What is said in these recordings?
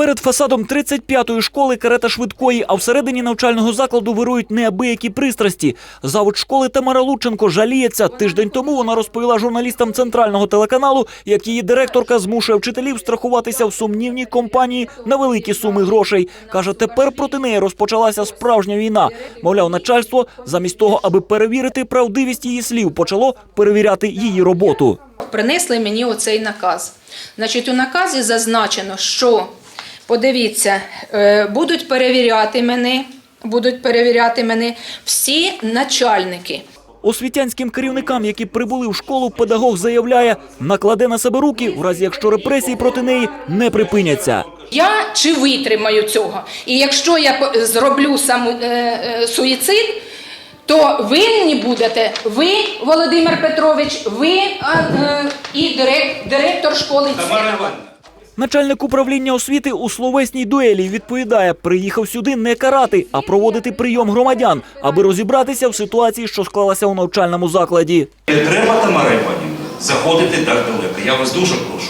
Перед фасадом 35-ї школи карета швидкої, а всередині навчального закладу вирують неабиякі пристрасті. Завуч школи Тамара Лученко жаліється. Тиждень тому вона розповіла журналістам центрального телеканалу, як її директорка змушує вчителів страхуватися в сумнівній компанії на великі суми грошей. Каже, тепер проти неї розпочалася справжня війна. Мовляв, начальство замість того, аби перевірити правдивість її слів, почало перевіряти її роботу. принесли мені оцей наказ. Значить, у наказі зазначено, що подивіться, е, будуть перевіряти мене, будуть перевіряти мене всі начальники. Освітянським керівникам, які прибули в школу, педагог заявляє, накладе на себе руки, в разі якщо репресії проти неї не припиняться. Я чи витримаю цього? І якщо я зроблю сам е, е, суїцид, то винні будете ви, Володимир Петрович, ви а, е, і дирек- директор школи. Начальник управління освіти у словесній дуелі відповідає, приїхав сюди не карати, а проводити прийом громадян, аби розібратися в ситуації, що склалася у навчальному закладі. Не треба, Тамара Іванівна, заходити так далеко. Я вас дуже прошу.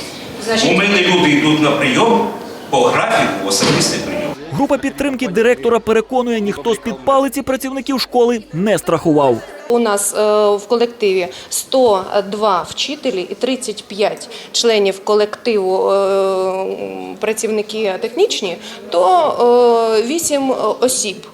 Значить- У мене люди йдуть на прийом по графіку, особистий прийом. Група підтримки директора переконує, ніхто з під палиці працівників школи не страхував. У нас е, в колективі 102 вчителі і 35 членів колективу е, працівники технічні, то е, 8 осіб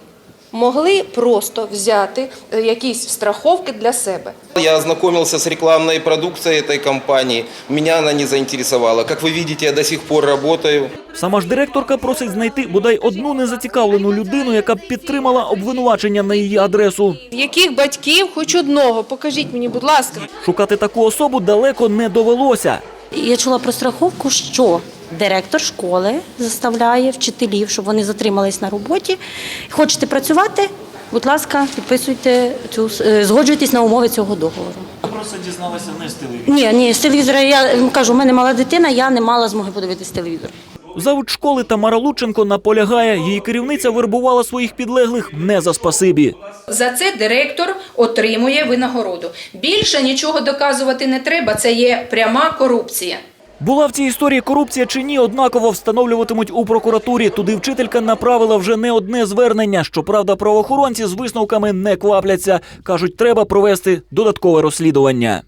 могли просто взяти е, якісь страховки для себе. Я ознакомился с рекламной продукцией этой компании. Меня она не заинтересовала. Как вы видите, я до сих пор работаю. Сама ж директорка просить знайти бодай одну незацікавлену людину, яка б підтримала обвинувачення на її адресу. Яких батьків, хоч одного, покажіть мені, будь ласка. Шукати таку особу далеко не довелося. Я чула про страховку, що директор школи заставляє вчителів, щоб вони затримались на роботі. Хочете працювати? Будь ласка, підписуйте цю е, згоджуйтесь на умови цього договору. Просто дізналася не з телевізора. Ні, ні, з телевізора я кажу, у мене мала дитина, я не мала змоги подивитися телевізор. Завуч школи Тамара Лученко наполягає, її керівниця вербувала своїх підлеглих не за спасибі. За це директор отримує винагороду. Більше нічого доказувати не треба. Це є пряма корупція. Була в цій історії корупція чи ні, однаково встановлюватимуть у прокуратурі. Туди вчителька направила вже не одне звернення. Щоправда, правоохоронці з висновками не квапляться. кажуть, треба провести додаткове розслідування.